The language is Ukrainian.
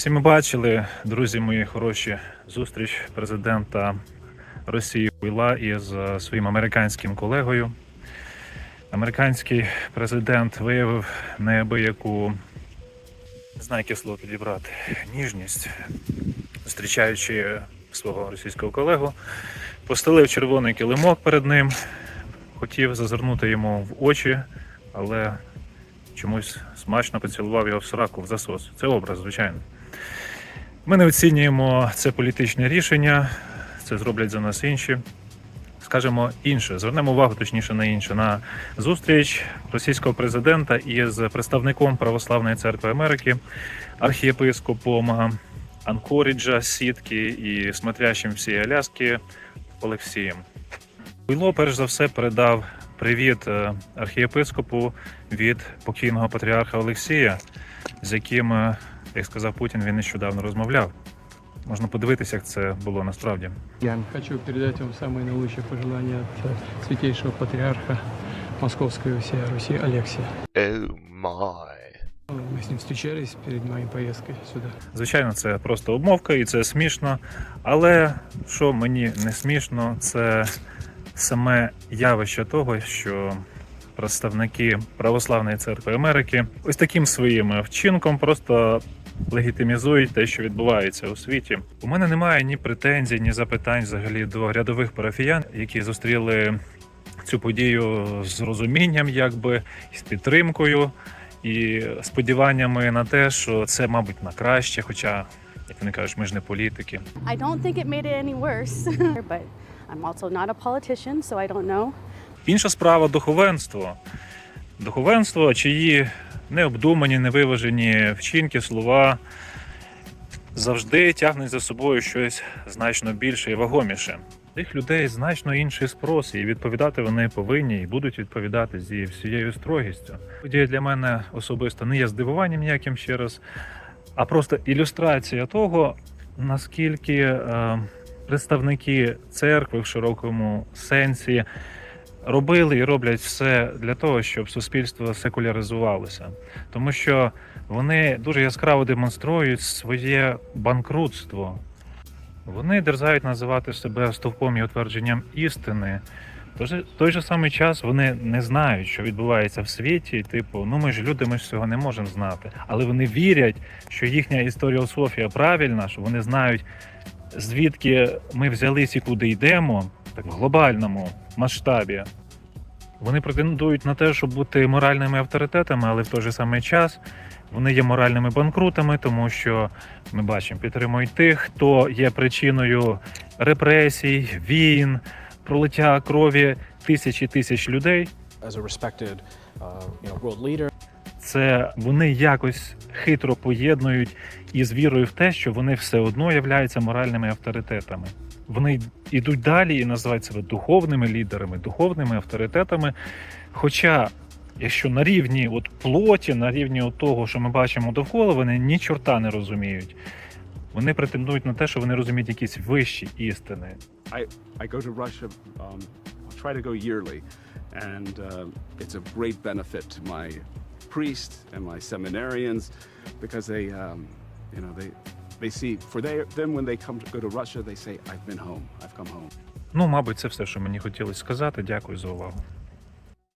Всі ми бачили, друзі мої хороші, зустріч президента Росії Уйла із своїм американським колегою. Американський президент виявив неабияку, не знаю, яке слово підібрати, ніжність, зустрічаючи свого російського колегу, постелив червоний килимок перед ним, хотів зазирнути йому в очі, але чомусь смачно поцілував його в сраку в засос. Це образ, звичайно. Ми не оцінюємо це політичне рішення, це зроблять за нас інші. Скажемо інше, звернемо увагу точніше на інше на зустріч російського президента із представником Православної церкви Америки, архієпископом Анкоріджа, Сітки і смотрящим всієї Аляски Олексієм. Уйло, перш за все, передав привіт е, архієпископу від покійного патріарха Олексія, з яким, е, як сказав Путін, він нещодавно розмовляв. Можна подивитися, як це було насправді. Ян. Хочу передать вам самые наилучшие пожелания от э, святейшего патриарха Московской и всей Руси Алексия. Oh my. Мы с ним встречались перед моей поездкой сюда. Звичайно, це просто обмовка і це смішно. Але що мені не смішно, це саме явище того, що представники Православної церкви Америки ось таким своїм вчинком просто легітимізують те, що відбувається у світі. У мене немає ні претензій, ні запитань взагалі до рядових парафіян, які зустріли цю подію з розумінням, якби з підтримкою і сподіваннями на те, що це, мабуть, на краще. Хоча, як вони кажуть, ми ж не політики. I don't think it made it any worse, but I'm also not a politician, so I don't know. Інша справа духовенство. Духовенство, чиї необдумані, невиважені вчинки, слова завжди тягнуть за собою щось значно більше і вагоміше. Тих людей значно інший спрос, і відповідати вони повинні і будуть відповідати зі всією строгістю. Подія для мене особисто не є здивуванням ніяким ще раз, а просто ілюстрація того, наскільки е, представники церкви в широкому сенсі робили і роблять все для того, щоб суспільство секуляризувалося, тому що вони дуже яскраво демонструють своє банкрутство. Вони дерзають називати себе стовпом і утвердженням істини. Тож той же самий час вони не знають, що відбувається в світі. Типу, ну ми ж люди, ми ж цього не можемо знати. Але вони вірять, що їхня історіософія правильна, що вони знають, звідки ми взялись і куди йдемо, так глобальному масштабі. Вони претендують на те, щоб бути моральними авторитетами, але в той же самий час вони є моральними банкрутами, тому що ми бачимо, підтримують тих, хто є причиною репресій, війн, пролиття крові тисяч і тисяч людей. as a respected uh, you know, world leader. Це вони якось хитро поєднують із вірою в те, що вони все одно являються моральними авторитетами. Вони йдуть далі і називають себе духовними лідерами, духовними авторитетами. Хоча, якщо на рівні от плоті, на рівні от того, що ми бачимо довкола, вони ні чорта не розуміють. Вони претендують на те, що вони розуміють якісь вищі істини. I, I go to Russia, um, I try to go yearly, and uh, it's a great benefit to my priests and my seminarians because they, um, you know, they, they see, for they, them when they come to go to Russia, they say, I've been home, I've come home. Ну, мабуть, це все, що мені хотілося сказати. Дякую за увагу.